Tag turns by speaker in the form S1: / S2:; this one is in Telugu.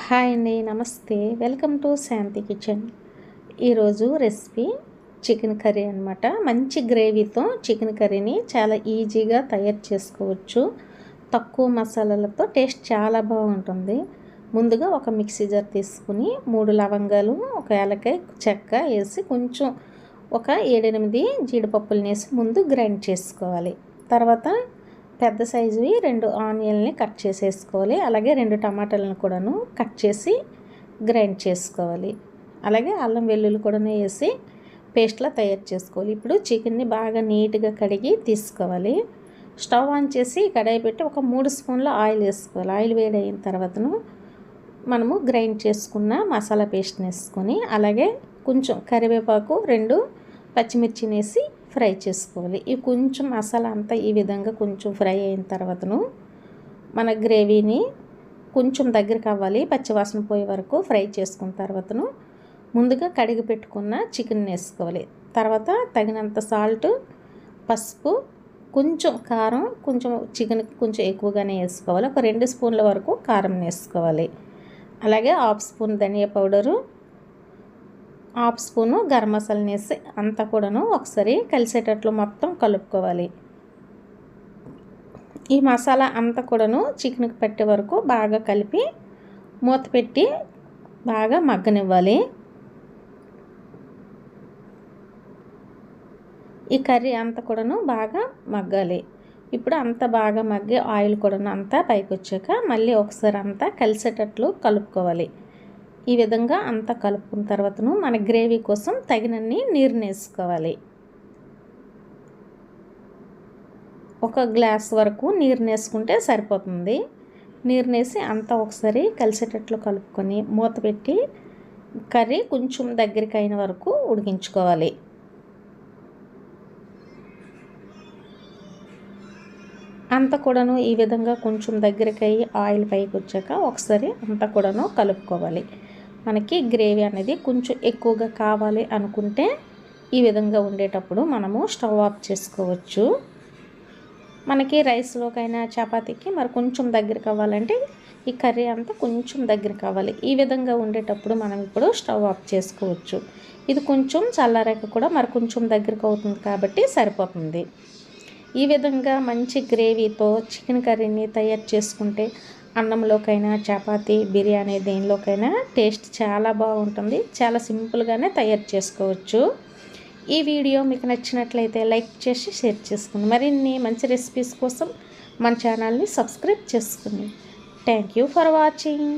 S1: హాయ్ అండి నమస్తే. Welcome to Shanti kitchen. ఈరోజు రెసిపీ చికెన్ కర్రీ అనమాట మంచి గ్రేవీతో చికెన్ కర్రీని చాలా ఈజీగా తయారు చేసుకోవచ్చు. తక్కువ మసాలాలతో టేస్ట్ చాలా బాగుంటుంది. ముందుగా ఒక మిక్సీ జార్ తీసుకుని మూడు లవంగాలు ఒక ఏలకాయ చెక్క వేసి కొంచెం ఒక ఏడెనిమిది జీడిపప్పులు వేసి ముందు గ్రైండ్ చేసుకోవాలి. తర్వాత పెద్ద సైజువి రెండు ఆనియన్ని కట్ చేసేసుకోవాలి. అలాగే రెండు టమాటాలను కూడాను కట్ చేసి గ్రైండ్ చేసుకోవాలి. అలాగే అల్లం వెల్లుల్లి కూడా వేసి పేస్ట్లా తయారు చేసుకోవాలి. ఇప్పుడు చికెన్ని బాగా నీట్గా కడిగి తీసుకోవాలి. స్టవ్ ఆన్ చేసి కడాయి పెట్టి ఒక మూడు స్పూన్ల ఆయిల్ వేసుకోవాలి. ఆయిల్ వేడి అయిన తర్వాతను మనము గ్రైండ్ చేసుకున్న మసాలా పేస్ట్ని వేసుకొని అలాగే కొంచెం కరివేపాకు రెండు పచ్చిమిర్చిని వేసి ఫ్రై చేసుకోవాలి. ఇవి కొంచెం మసాలా అంతా ఈ విధంగా కొంచెం ఫ్రై అయిన తర్వాతను మన గ్రేవీని కొంచెం దగ్గరికి అవ్వాలి. పచ్చివాసన పోయే వరకు ఫ్రై చేసుకున్న తర్వాతను ముందుగా కడిగి పెట్టుకున్న చికెన్ వేసుకోవాలి. తర్వాత తగినంత సాల్ట్ పసుపు కొంచెం కారం కొంచెం చికెన్ కొంచెం ఎక్కువగానే వేసుకోవాలి. ఒక రెండు స్పూన్ల వరకు కారం వేసుకోవాలి. అలాగే హాఫ్ స్పూన్ ధనియా పౌడరు హాఫ్ స్పూను గరం మసాలాని వేసి అంతా కూడాను ఒకసారి కలిసేటట్లు మొత్తం కలుపుకోవాలి. ఈ మసాలా అంతా కూడాను చికెన్కి పెట్టే వరకు బాగా కలిపి మూత పెట్టి బాగా మగ్గనివ్వాలి. ఈ కర్రీ అంతా కూడాను బాగా మగ్గాలి. ఇప్పుడు అంతా బాగా మగ్గి ఆయిల్ కూడాను అంతా పైకి వచ్చాక మళ్ళీ ఒకసారి అంతా కలిసేటట్లు కలుపుకోవాలి. ఈ విధంగా అంతా కలుపుకున్న తర్వాతను మన గ్రేవీ కోసం తగినన్ని నీరుని వేసుకోవాలి ఒక గ్లాస్ వరకు నీరు వేసుకుంటే సరిపోతుంది. నీరు వేసి అంతా ఒకసారి కలిసేటట్లు కలుపుకొని మూత పెట్టి కర్రీ కొంచెం దగ్గరికి అయిన వరకు ఉడికించుకోవాలి. అంత కూడాను ఈ విధంగా కొంచెం దగ్గరికి అయ్యి ఆయిల్ పైకి వచ్చాక ఒకసారి అంతా కూడాను కలుపుకోవాలి. మనకి గ్రేవీ అనేది కొంచెం ఎక్కువగా కావాలి అనుకుంటే ఈ విధంగా ఉండేటప్పుడు మనము స్టవ్ ఆఫ్ చేసుకోవచ్చు. మనకి రైస్లోకైనా చపాతీకి మరి కొంచెం దగ్గర కావాలంటే ఈ కర్రీ అంతా కొంచెం దగ్గర కావాలి. ఈ విధంగా ఉండేటప్పుడు మనం ఇప్పుడు స్టవ్ ఆఫ్ చేసుకోవచ్చు. ఇది కొంచెం చల్లారాక కూడా మరి కొంచెం దగ్గరకు అవుతుంది కాబట్టి సరిపోతుంది. ఈ విధంగా మంచి గ్రేవీతో చికెన్ కర్రీని తయారు చేసుకుంటే అన్నంలోకైనా చపాతీ బిర్యానీ దేనిలోకైనా టేస్ట్ చాలా బాగుంటుంది. చాలా సింపుల్గానే తయారు చేసుకోవచ్చు. ఈ వీడియో మీకు నచ్చినట్లయితే లైక్ చేసి షేర్ చేసుకోండి మరిన్ని మంచి రెసిపీస్ కోసం మన ఛానల్ని సబ్స్క్రైబ్ చేసుకోండి థ్యాంక్ యూ ఫర్ వాచింగ్.